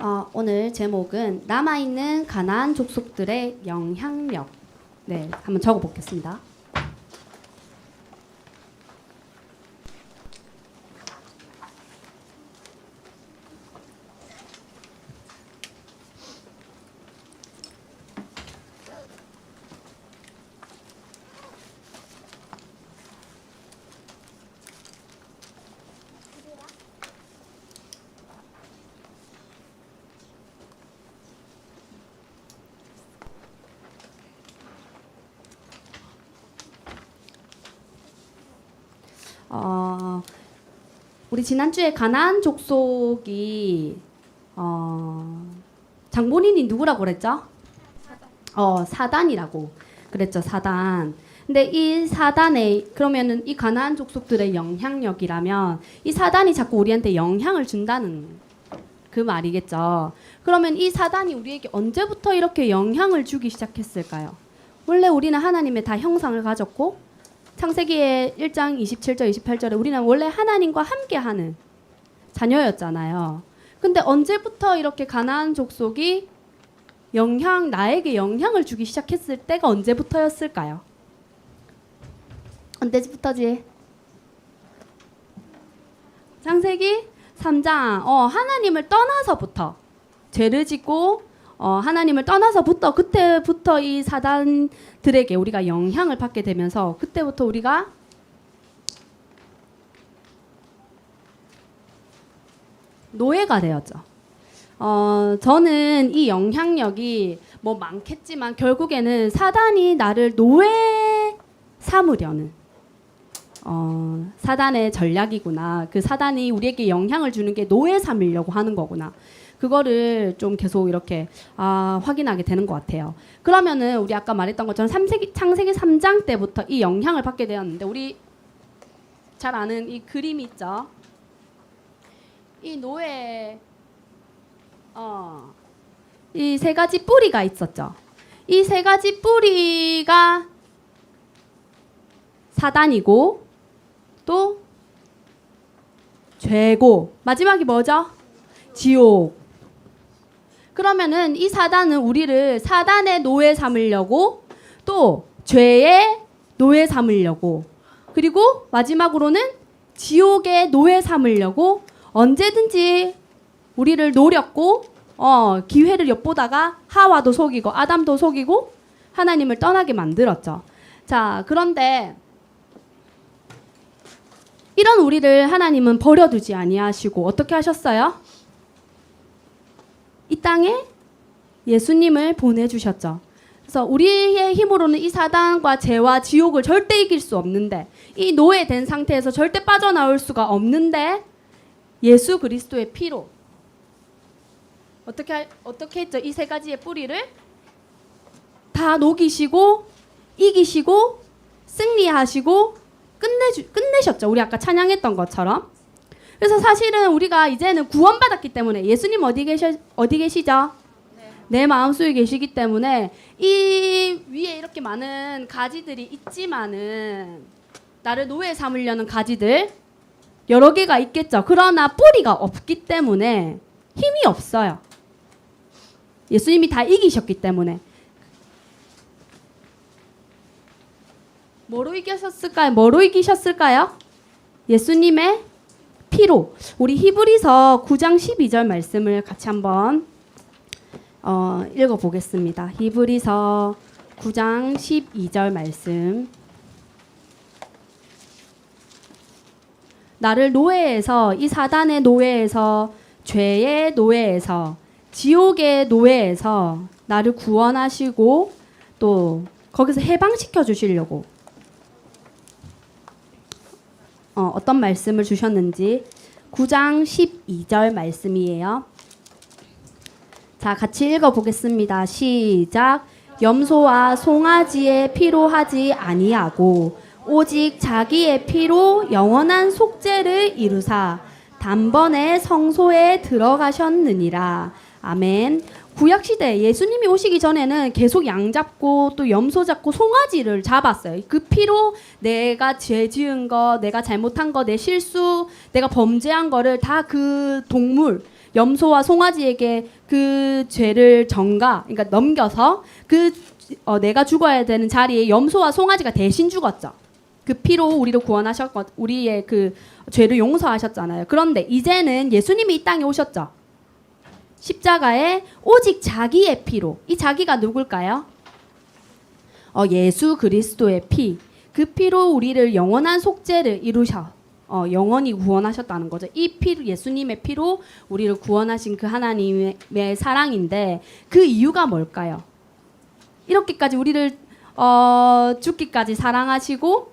어, 오늘 제목은 남아있는 가나안 족속들의 영향력. 네, 한번 적어보겠습니다. 어, 우리 지난주에 가나안 족속이 어, 장본인이 누구라고 그랬죠? 어, 사단이라고 그랬죠, 사단. 근데 이 사단의 그러면은 이 가나안 족속들의 영향력이라면 이 사단이 자꾸 우리한테 영향을 준다는 그 말이겠죠. 그러면 이 사단이 우리에게 언제부터 이렇게 영향을 주기 시작했을까요? 원래 우리는 하나님의 다 형상을 가졌고 창세기의 1장 27절 28절에 우리는 원래 하나님과 함께하는 자녀였잖아요. 근데 언제부터 이렇게 가나안 족속이 영향 나에게 영향을 주기 시작했을 때가 언제부터였을까요? 언제부터지? 창세기 3장 어 하나님을 떠나서부터 죄를 짓고 어 하나님을 떠나서부터 그때부터 이 사단들에게 우리가 영향을 받게 되면서 그때부터 우리가 노예가 되었죠. 어, 저는 이 영향력이 뭐 많겠지만 결국에는 사단이 나를 노예 삼으려는 어, 사단의 전략이구나. 그 사단이 우리에게 영향을 주는 게 노예 삼으려고 하는 거구나. 그거를 좀 계속 이렇게 아, 확인하게 되는 것 같아요. 그러면은 우리 아까 말했던 것처럼 삼세기, 창세기 3장 때부터 이 영향을 받게 되었는데 우리 잘 아는 이 그림 있죠? 이 노예 어, 이 세 가지 뿌리가 있었죠. 이 세 가지 뿌리가 사단이고 또 죄고 마지막이 뭐죠? 지옥. 그러면은 이 사단은 우리를 사단의 노예 삼으려고 또 죄의 노예 삼으려고 그리고 마지막으로는 지옥의 노예 삼으려고 언제든지 우리를 노렸고 어, 기회를 엿보다가 하와도 속이고 아담도 속이고 하나님을 떠나게 만들었죠. 자, 그런데 이런 우리를 하나님은 버려두지 아니하시고 어떻게 하셨어요? 이 땅에 예수님을 보내주셨죠. 그래서 우리의 힘으로는 이 사단과 죄와 지옥을 절대 이길 수 없는데 이 노예된 상태에서 절대 빠져나올 수가 없는데 예수 그리스도의 피로 어떻게 할- 어떻게 했죠? 이 세 가지의 뿌리를 다 녹이시고 이기시고 승리하시고 끝내주 끝내셨죠. 우리 아까 찬양했던 것처럼. 그래서 사실은 우리가 이제는 구원받았기 때문에 예수님 어디 계셔 어디 계시죠? 내 마음속에 계시기 때문에 이 위에 이렇게 많은 가지들이 있지만은 나를 노예 삼으려는 가지들 여러 개가 있겠죠. 그러나 뿌리가 없기 때문에 힘이 없어요. 예수님이 다 이기셨기 때문에. 뭐로 이기셨을까요? 뭐로 이기셨을까요? 예수님의 피로. 우리 히브리서 9장 12절 말씀을 같이 한번 어, 읽어 보겠습니다. 히브리서 9장 12절 말씀. 나를 노예에서 이 사단의 노예에서 죄의 노예에서 지옥의 노예에서 나를 구원하시고 또 거기서 해방시켜 주시려고 어, 어떤 말씀을 주셨는지 9장 12절 말씀이에요. 자, 같이 읽어 보겠습니다. 시작. 염소와 송아지의 피로 하지 아니하고 오직 자기의 피로 영원한 속죄를 이루사 단번에 성소에 들어가셨느니라. 아멘. 구약 시대 예수님이 오시기 전에는 계속 양 잡고 또 염소 잡고 송아지를 잡았어요. 그 피로 내가 죄 지은 거, 내가 잘못한 거, 내 실수, 내가 범죄한 거를 다 그 동물 염소와 송아지에게 그 죄를 전가, 그러니까 넘겨서 그 어, 내가 죽어야 되는 자리에 염소와 송아지가 대신 죽었죠. 그 피로 우리를 구원하셨고 우리의 그 죄를 용서하셨잖아요. 그런데 이제는 예수님이 이 땅에 오셨죠. 십자가에 오직 자기의 피로 이 자기가 누굴까요? 어, 예수 그리스도의 피. 그 피로 우리를 영원한 속죄를 이루셔. 어, 영원히 구원하셨다는 거죠. 이 피, 예수님의 피로 우리를 구원하신 그 하나님의 사랑인데 그 이유가 뭘까요? 이렇게까지 우리를 어, 죽기까지 사랑하시고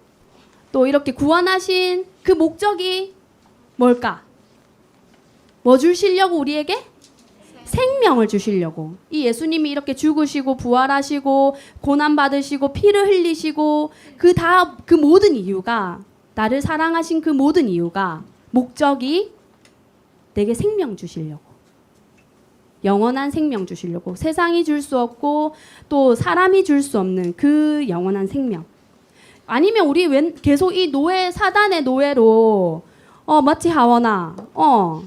또 이렇게 구원하신 그 목적이 뭘까? 뭐 주시려고 우리에게? 생명을 주시려고. 이 예수님이 이렇게 죽으시고 부활하시고 고난 받으시고 피를 흘리시고 그다그 모든 이유가 나를 사랑하신 그 모든 이유가 목적이 내게 생명 주시려고. 영원한 생명 주시려고. 세상이 줄 수 없고 또 사람이 줄 수 없는 그 영원한 생명. 아니면 우리 웬 계속 이 노예 사단의 노예로 어 마치 하원아 어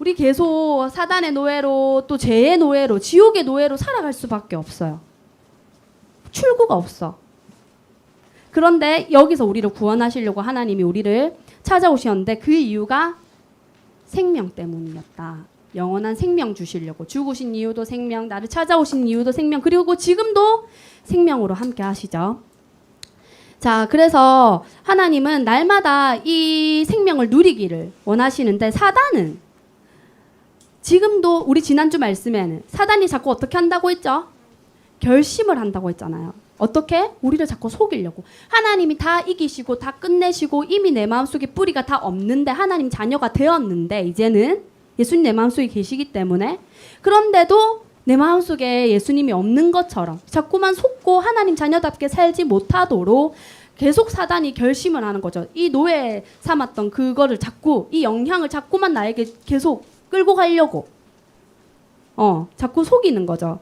우리 계속 사단의 노예로 또 죄의 노예로 지옥의 노예로 살아갈 수밖에 없어요. 출구가 없어. 그런데 여기서 우리를 구원하시려고 하나님이 우리를 찾아오셨는데 그 이유가 생명 때문이었다. 영원한 생명 주시려고 죽으신 이유도 생명, 나를 찾아오신 이유도 생명, 그리고 지금도 생명으로 함께 하시죠. 자, 그래서 하나님은 날마다 이 생명을 누리기를 원하시는데 사단은 지금도 우리 지난주 말씀에는 사단이 자꾸 어떻게 한다고 했죠? 결심을 한다고 했잖아요. 어떻게? 우리를 자꾸 속이려고. 하나님이 다 이기시고 다 끝내시고 이미 내 마음속에 뿌리가 다 없는데 하나님 자녀가 되었는데 이제는 예수님 내 마음속에 계시기 때문에 그런데도 내 마음속에 예수님이 없는 것처럼 자꾸만 속고 하나님 자녀답게 살지 못하도록 계속 사단이 결심을 하는 거죠. 이 노예 삼았던 그거를 자꾸 이 영향을 자꾸만 나에게 계속 끌고 가려고 어 자꾸 속이는 거죠.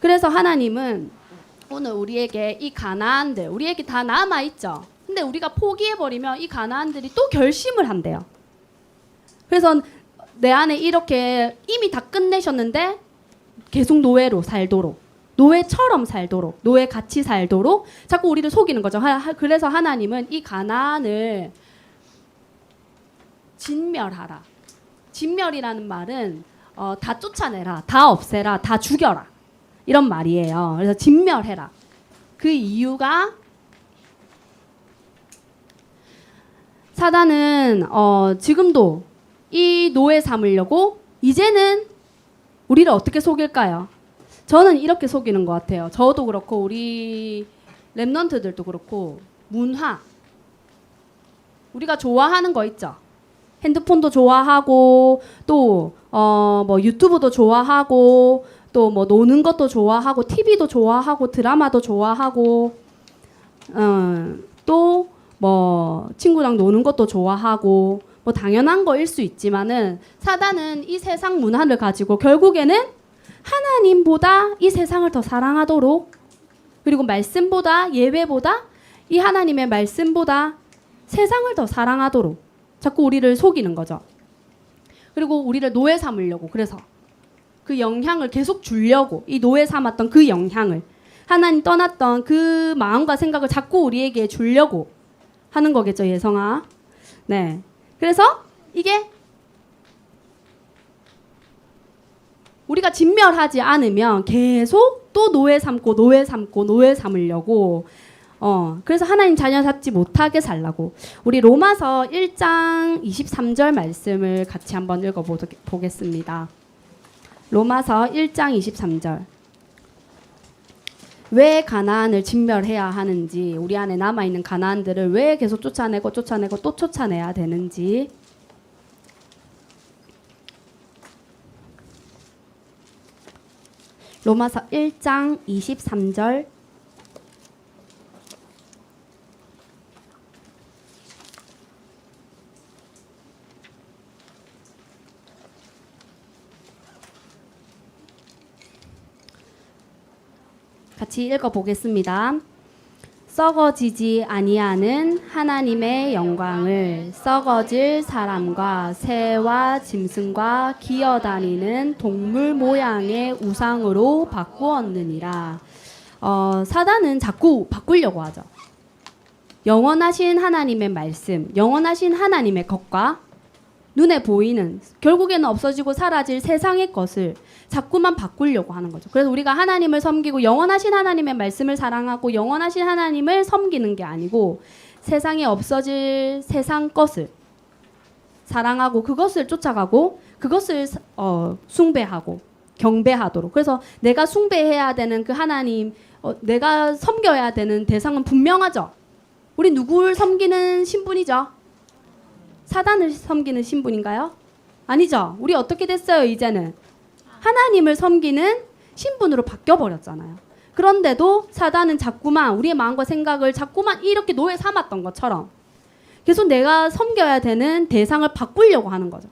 그래서 하나님은 오늘 우리에게 이 가나안들 우리에게 다 남아 있죠. 근데 우리가 포기해 버리면 이 가나안들이 또 결심을 한대요. 그래서 내 안에 이렇게 이미 다 끝내셨는데 계속 노예로 살도록 노예처럼 살도록 노예 같이 살도록 자꾸 우리를 속이는 거죠. 그래서 하나님은 이 가나안을 진멸하라. 진멸이라는 말은 어, 다 쫓아내라, 다 없애라, 다 죽여라 이런 말이에요. 그래서 진멸해라. 그 이유가 사단은 어, 지금도 이 노예 삼으려고 이제는 우리를 어떻게 속일까요? 저는 이렇게 속이는 것 같아요. 저도 그렇고 우리 랩런트들도 그렇고 문화 우리가 좋아하는 거 있죠. 핸드폰도 좋아하고 또 어 뭐 유튜브도 좋아하고 또 뭐 노는 것도 좋아하고 TV도 좋아하고 드라마도 좋아하고 어, 또뭐 친구랑 노는 것도 좋아하고 뭐 당연한 거일 수 있지만은 사단은 이 세상 문화를 가지고 결국에는 하나님보다 이 세상을 더 사랑하도록 그리고 말씀보다 예배보다 이 하나님의 말씀보다 세상을 더 사랑하도록 자꾸 우리를 속이는 거죠. 그리고 우리를 노예 삼으려고 그래서 그 영향을 계속 주려고 이 노예 삼았던 그 영향을 하나님 떠났던 그 마음과 생각을 자꾸 우리에게 주려고 하는 거겠죠, 예성아. 네. 그래서 이게 우리가 진멸하지 않으면 계속 또 노예 삼고 노예 삼고 노예 삼으려고 어 그래서 하나님 자녀 잡지 못하게 살라고. 우리 로마서 1장 23절 말씀을 같이 한번 읽어 보겠습니다. 로마서 1장 23절. 왜 가나안을 진멸해야 하는지 우리 안에 남아 있는 가나안들을 왜 계속 쫓아내고 쫓아내고 또 쫓아내야 되는지. 로마서 1장 23절 같이 읽어 보겠습니다. 썩어지지 아니하는 하나님의 영광을 썩어질 사람과 새와 짐승과 기어다니는 동물 모양의 우상으로 바꾸었느니라. 어, 사단은 자꾸 바꾸려고 하죠. 영원하신 하나님의 말씀, 영원하신 하나님의 것과 눈에 보이는 결국에는 없어지고 사라질 세상의 것을 자꾸만 바꾸려고 하는 거죠. 그래서 우리가 하나님을 섬기고 영원하신 하나님의 말씀을 사랑하고 영원하신 하나님을 섬기는 게 아니고 세상에 없어질 세상 것을 사랑하고 그것을 쫓아가고 그것을 어, 숭배하고 경배하도록. 그래서 내가 숭배해야 되는 그 하나님, 어, 내가 섬겨야 되는 대상은 분명하죠. 우리 누구를 섬기는 신분이죠? 사단을 섬기는 신분인가요? 아니죠. 우리 어떻게 됐어요, 이제는? 하나님을 섬기는 신분으로 바뀌어 버렸잖아요. 그런데도 사단은 자꾸만 우리의 마음과 생각을 자꾸만 이렇게 노예 삼았던 것처럼 계속 내가 섬겨야 되는 대상을 바꾸려고 하는 거죠.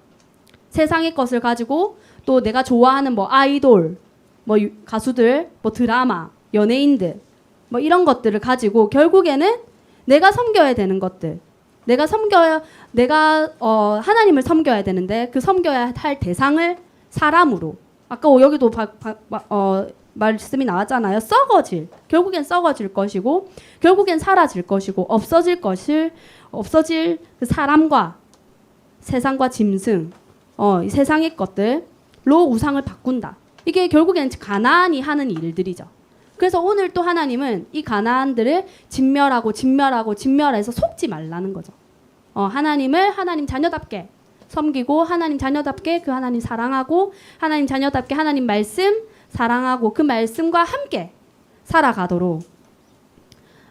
세상의 것을 가지고 또 내가 좋아하는 뭐 아이돌, 뭐 유- 가수들, 뭐 드라마, 연예인들, 뭐 이런 것들을 가지고 결국에는 내가 섬겨야 되는 것들, 내가 섬겨야 내가 어, 하나님을 섬겨야 되는데 그 섬겨야 할 대상을 사람으로 아까 여기도 바, 바, 바- 어, 말씀이 나왔잖아요. 썩어질 결국엔 썩어질 것이고 결국엔 사라질 것이고 없어질 것을 없어질 그 사람과 세상과 짐승 어, 이 세상의 것들로 우상을 바꾼다. 이게 결국엔 가나안이 하는 일들이죠. 그래서 오늘 또 하나님은 이 가나안들을 진멸하고 진멸하고 진멸해서 속지 말라는 거죠. 어, 하나님을 하나님 자녀답게 섬기고 하나님 자녀답게 그 하나님 사랑하고 하나님 자녀답게 하나님 말씀 사랑하고 그 말씀과 함께 살아가도록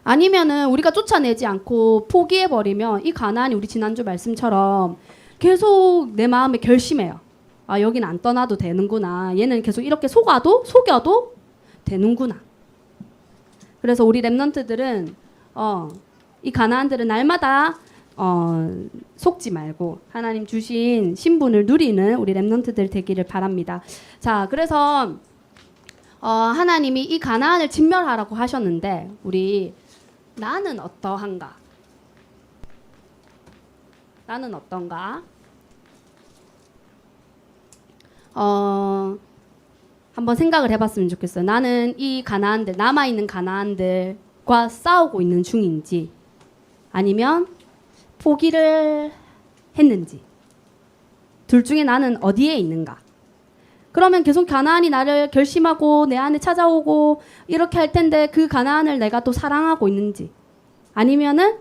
아니면은 우리가 쫓아내지 않고 포기해 버리면 이 가나안이 우리 지난주 말씀처럼 계속 내 마음에 결심해요. 아 여기는 안 떠나도 되는구나. 얘는 계속 이렇게 속아도 속여도 되는구나. 그래서 우리 랩런트들은 어, 이 가나안들은 날마다 어, 속지 말고 하나님 주신 신분을 누리는 우리 랩런트들 되기를 바랍니다. 자, 그래서 어, 하나님이 이 가나안을 진멸하라고 하셨는데 우리 나는 어떠한가? 나는 어떤가? 어, 한번 생각을 해봤으면 좋겠어요. 나는 이 가나안들 남아 있는 가나안들과 싸우고 있는 중인지 아니면 포기를 했는지 둘 중에 나는 어디에 있는가? 그러면 계속 가나안이 나를 결심하고 내 안에 찾아오고 이렇게 할 텐데 그 가나안을 내가 또 사랑하고 있는지 아니면은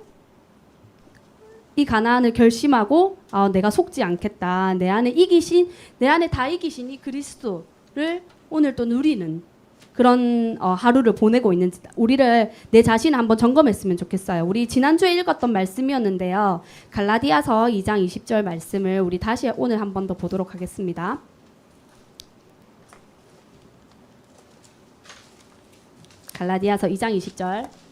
이 가나안을 결심하고 아, 내가 속지 않겠다 내 안에 이기신 내 안에 다 이기신 이 그리스도를 오늘 또 누리는 그런 어, 하루를 보내고 있는지 우리를 내 자신 한번 점검했으면 좋겠어요. 우리 지난주에 읽었던 말씀이었는데요. 갈라디아서 2장 20절 말씀을 우리 다시 오늘 한 번 더 보도록 하겠습니다. 갈라디아서 2장 20절.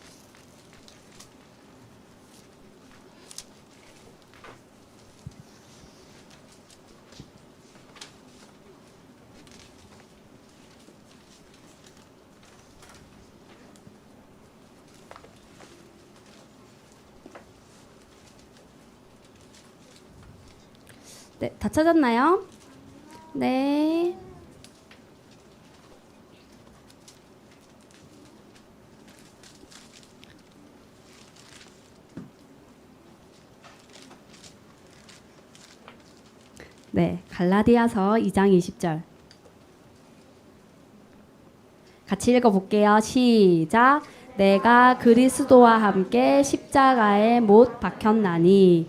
네, 다 찾았나요? 네. 네, 갈라디아서 2장 20절. 같이 읽어 볼게요. 시작. 내가 그리스도와 함께 십자가에 못 박혔나니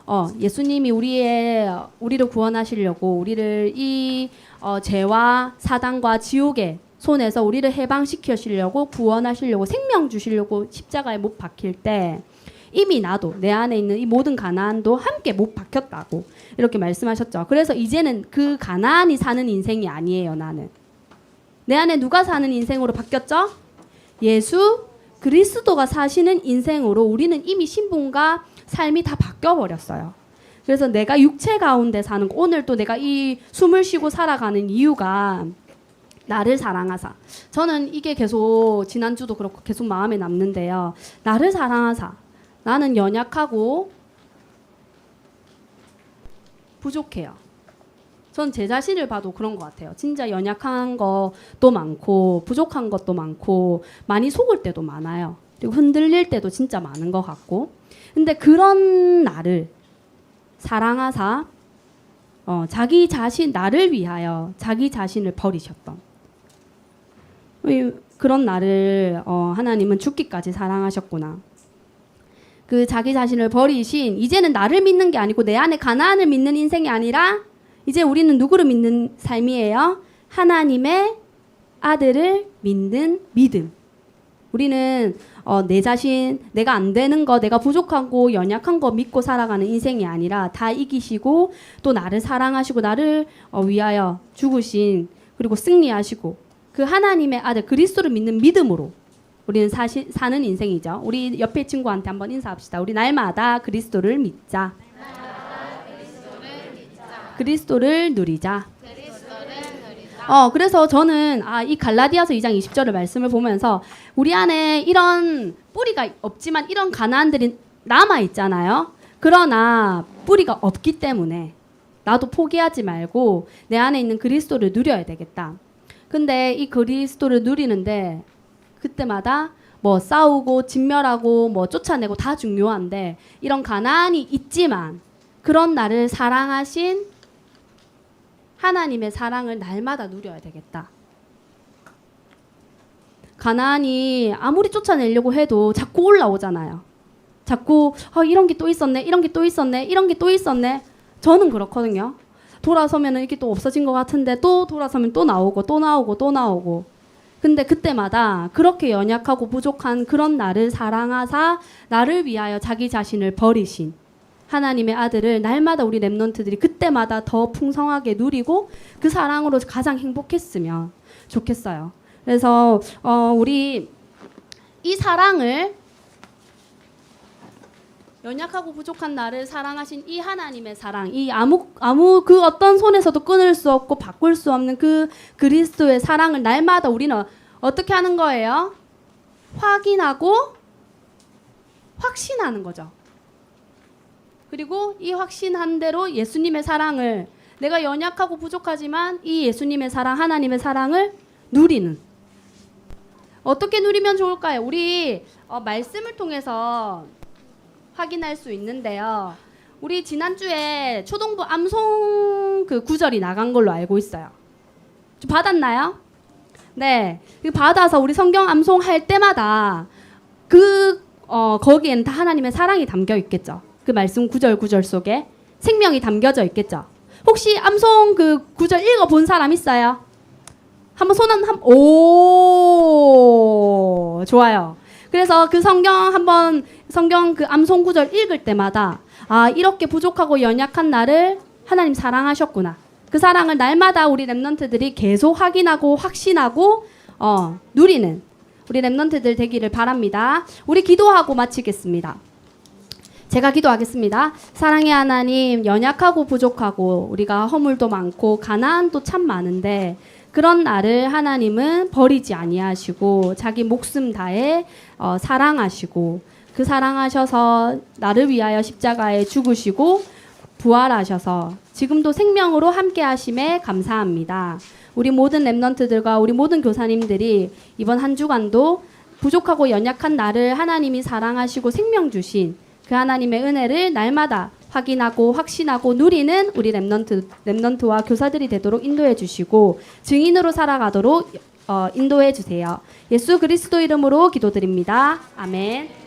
어, 예수님이 우리의 우리를 구원하시려고 우리를 이 어, 죄와 사단과 지옥의 손에서 우리를 해방시키시려고 구원하시려고 생명 주시려고 십자가에 못 박힐 때 이미 나도 내 안에 있는 이 모든 가나안도 함께 못 박혔다고 이렇게 말씀하셨죠. 그래서 이제는 그 가나안이 사는 인생이 아니에요. 나는 내 안에 누가 사는 인생으로 바뀌었죠? 예수 그리스도가 사시는 인생으로 우리는 이미 신분과 삶이 다 바뀌어 버렸어요. 그래서 내가 육체 가운데 사는 거, 오늘 또 내가 이 숨을 쉬고 살아가는 이유가 나를 사랑하사. 저는 이게 계속 지난주도 그렇고 계속 마음에 남는데요. 나를 사랑하사. 나는 연약하고 부족해요. 전 제 자신을 봐도 그런 것 같아요. 진짜 연약한 것도 많고 부족한 것도 많고 많이 속을 때도 많아요. 그리고 흔들릴 때도 진짜 많은 것 같고. 근데 그런 나를 사랑하사 어, 자기 자신 나를 위하여 자기 자신을 버리셨던 이- 그런 나를 어, 하나님은 죽기까지 사랑하셨구나. 그 자기 자신을 버리신 이제는 나를 믿는 게 아니고 내 안에 가나안을 믿는 인생이 아니라 이제 우리는 누구를 믿는 삶이에요? 하나님의 아들을 믿는 믿음. 우리는 어, 내 자신, 내가 안 되는 거, 내가 부족하고 연약한 거 믿고 살아가는 인생이 아니라 다 이기시고 또 나를 사랑하시고 나를 어, 위하여 죽으신 그리고 승리하시고 그 하나님의 아들 그리스도를 믿는 믿음으로 우리는 사시, 사는 인생이죠. 우리 옆에 친구한테 한번 인사합시다. 우리 날마다 그리스도를 믿자. 그리스도를 누리자. 어, 그래서 저는 아, 이 갈라디아서 2장 20절의 말씀을 보면서 우리 안에 이런 뿌리가 없지만 이런 가나안들이 남아 있잖아요. 그러나 뿌리가 없기 때문에 나도 포기하지 말고 내 안에 있는 그리스도를 누려야 되겠다. 근데 이 그리스도를 누리는데 그때마다 뭐 싸우고 진멸하고 뭐 쫓아내고 다 중요한데 이런 가나안이 있지만 그런 나를 사랑하신 하나님의 사랑을 날마다 누려야 되겠다. 가나안이 아무리 쫓아내려고 해도 자꾸 올라오잖아요. 자꾸 아, 이런 게 또 있었네, 이런 게 또 있었네, 이런 게 또 있었네. 저는 그렇거든요. 돌아서면 이게 또 없어진 것 같은데 또 돌아서면 또 나오고 또 나오고 또 나오고. 근데 그때마다 그렇게 연약하고 부족한 그런 나를 사랑하사 나를 위하여 자기 자신을 버리신 하나님의 아들을 날마다 우리 랩런트들이 그때마다 더 풍성하게 누리고 그 사랑으로 가장 행복했으면 좋겠어요. 그래서 어, 우리 이 사랑을 연약하고 부족한 나를 사랑하신 이 하나님의 사랑, 이 아무 아무 그 어떤 손에서도 끊을 수 없고 바꿀 수 없는 그 그리스도의 사랑을 날마다 우리는 어떻게 하는 거예요? 확인하고 확신하는 거죠. 그리고 이 확신한 대로 예수님의 사랑을 내가 연약하고 부족하지만 이 예수님의 사랑, 하나님의 사랑을 누리는 어떻게 누리면 좋을까요? 우리 어, 말씀을 통해서 확인할 수 있는데요. 우리 지난주에 초동부 암송 그 구절이 나간 걸로 알고 있어요. 좀 받았나요? 네. 그 받아서 우리 성경 암송할 때마다 그 어, 거기에는 다 하나님의 사랑이 담겨 있겠죠. 그 말씀 구절 구절 속에 생명이 담겨져 있겠죠. 혹시 암송 그 구절 읽어 본 사람 있어요? 한번 손은 한, 오, 좋아요. 그래서 그 성경 한번 성경 그 암송 구절 읽을 때마다 아, 이렇게 부족하고 연약한 나를 하나님 사랑하셨구나. 그 사랑을 날마다 우리 랩런트들이 계속 확인하고 확신하고 어, 누리는 우리 랩런트들 되기를 바랍니다. 우리 기도하고 마치겠습니다. 제가 기도하겠습니다. 사랑의 하나님, 연약하고 부족하고 우리가 허물도 많고 가난도 참 많은데 그런 나를 하나님은 버리지 아니하시고 자기 목숨 다해 어, 사랑하시고 그 사랑하셔서 나를 위하여 십자가에 죽으시고 부활하셔서 지금도 생명으로 함께 하심에 감사합니다. 우리 모든 랩런트들과 우리 모든 교사님들이 이번 한 주간도 부족하고 연약한 나를 하나님이 사랑하시고 생명 주신 그 하나님의 은혜를 날마다 확인하고 확신하고 누리는 우리 랩넌트, 랩넌트와 교사들이 되도록 인도해 주시고 증인으로 살아가도록 어, 인도해 주세요. 예수 그리스도 이름으로 기도드립니다. 아멘.